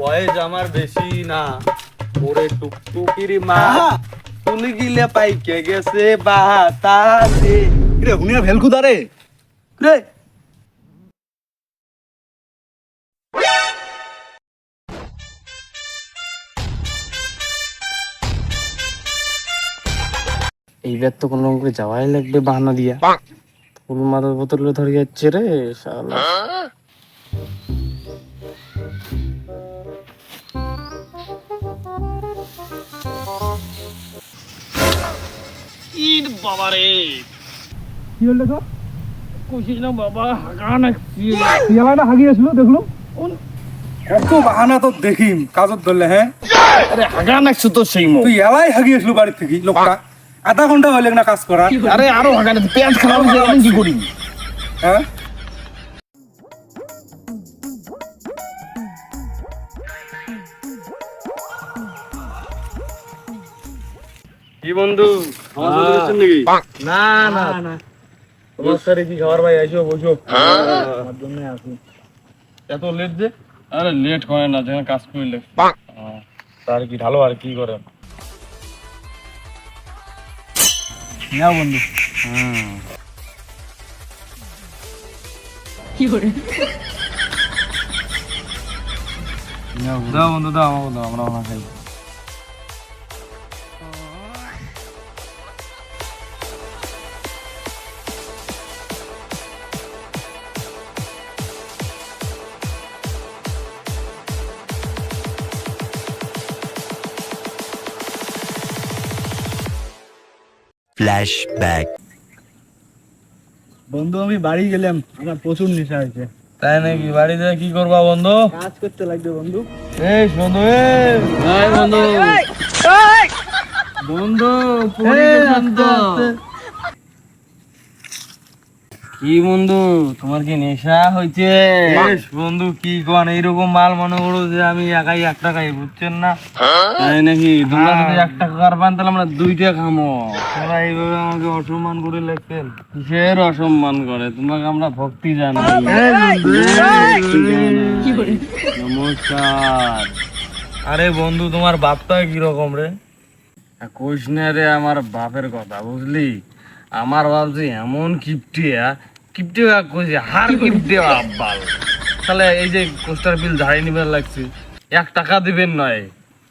বয়স আমার বেশি না। ওরে টুকটুকির মা তুলি গিলে পাইকে গেছে বাতাসে। রে হুনিয়া ভেলকুদা রে রে এইবার তো কোনো রকম করে যাওয়াই লাগবে বাহানা দিয়া। ফুল মাথার বোতলে ধরে যাচ্ছে রে শালা। বাবা রে। কি হলো তো কইছিস না বাবা হাগা নাকছি হাগিয়েছিল দেখল? কত বাহানা তো দেখিম কাজত ধরলে হ্যাঁ? আরে হাগা নাকছো তো সেই মো তুই এলাই হাগিয়েছিল বাড়ি থেকে লোকটা। আধা ঘণ্টা হলে না কাজ করা। আরে আরও হাগা নাকছে পেঁয়াজ খারাপ আমি কি করি? হ্যাঁ? কি বন্ধু? না না। না তোমার সাথে কি খাবার ভাই? আইসো বসো। আমার জন্য আসি। এত লেট যে? আরে লেট করে না যেখানে কাজ করলে তার কি ভালো আর কি করে? নাও বন্ধু। দাও বন্ধু দাও আমাকে দাও আমরা ওনা খাই। Flashback. বন্ধু আমি বাড়ি গেলাম। আমার প্রচুর নেশা হয়েছে। তাই নাকি? বাড়িতে কি করবা বন্ধু? কাজ করতে লাগবে বন্ধু। এই বন্ধু এই। বন্ধু। বন্ধু। কি বন্ধু তোমার কি নেশা হয়েছে বন্ধু কি কোন এইরকম মাল মনে করো যে আমি একাই এক টাকাই বুঝছেন না তাই নাকি তোমরা যদি এক টাকা কারবান তাহলে আমরা দুইটা খামো তোমরা এইভাবে আমাকে অসম্মান করে লেখছেন কিসের অসম্মান করে তোমাকে আমরা ভক্তি জানাই নমস্কার আরে বন্ধু তোমার বাপটা কীরকম রে কইস না রে আমার বাপের কথা বুঝলি আমার বাপ যে এমন কিপটিয়া কিপটিয়া কইছে হার কিপটিয়া আব্বাল। তাহলে এই যে কোস্টার বিল ঝাড়ি নিবার লাগছে এক টাকা দিবেন নয়।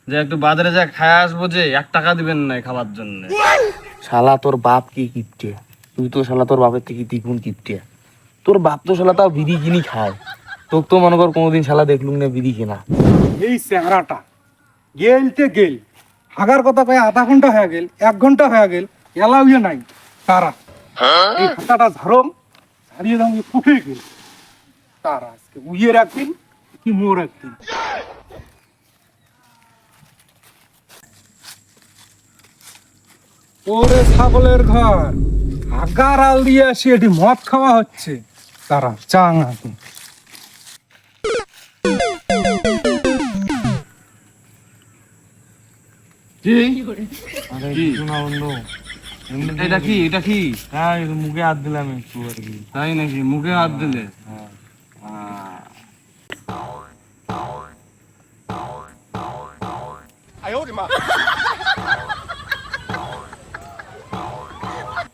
যে একটু বাজারে যা খায় আসব যে এক টাকা দিবেন নয় খাবার জন্য। শালা তোর বাপ কি কিপটিয়া তুই তো শালা তোর বাপের থেকে দ্বিগুণ কিপটিয়া তোর বাপ তো শালা তাও বিড়ি কিনি খায়। তোর তো মনে কর কোনোদিন শালা দেখলুম না বিড়ি কিনা। এই চেহারাটা গেলতে গেল। হাগার কথা কয়ে আধা ঘণ্টা হয়ে গেল এক ঘণ্টা হয়ে গেল এলাও ইয়ে নাই। তারা। এই হাতাটা ঝরম ছাড়িয়ে দাম ফুটে গেল। তারা আজকে উইয়ে রাখবেন কি মোর একদিন। ওরে ছাগলের ঘর হাগার আল দিয়ে আসি এটি মদ খাওয়া হচ্ছে। তারা চাঙা আরে কিছু না বন্ধু এটা কি? এটা কি? হ্যাঁ মুখে হাত দিলাম একটু আর কি। তাই নাকি? মুখে হাত দিলে? হ্যাঁ।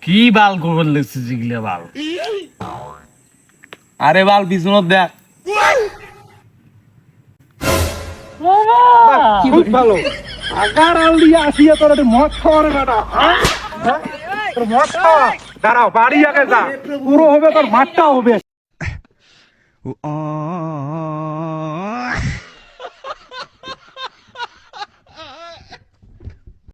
কি বাল করে লেগছে জিগলে বাল? আরে বাল পিছনত দেখ। খুব ভালো আগার আল দিয়ে আসিয়া তোর একটু মদ খাওয়ার বেটা হ্যাঁ? দাঁড়াও বাড়ি আগে যা। পুরো হবে তোর মাঠটা হবে।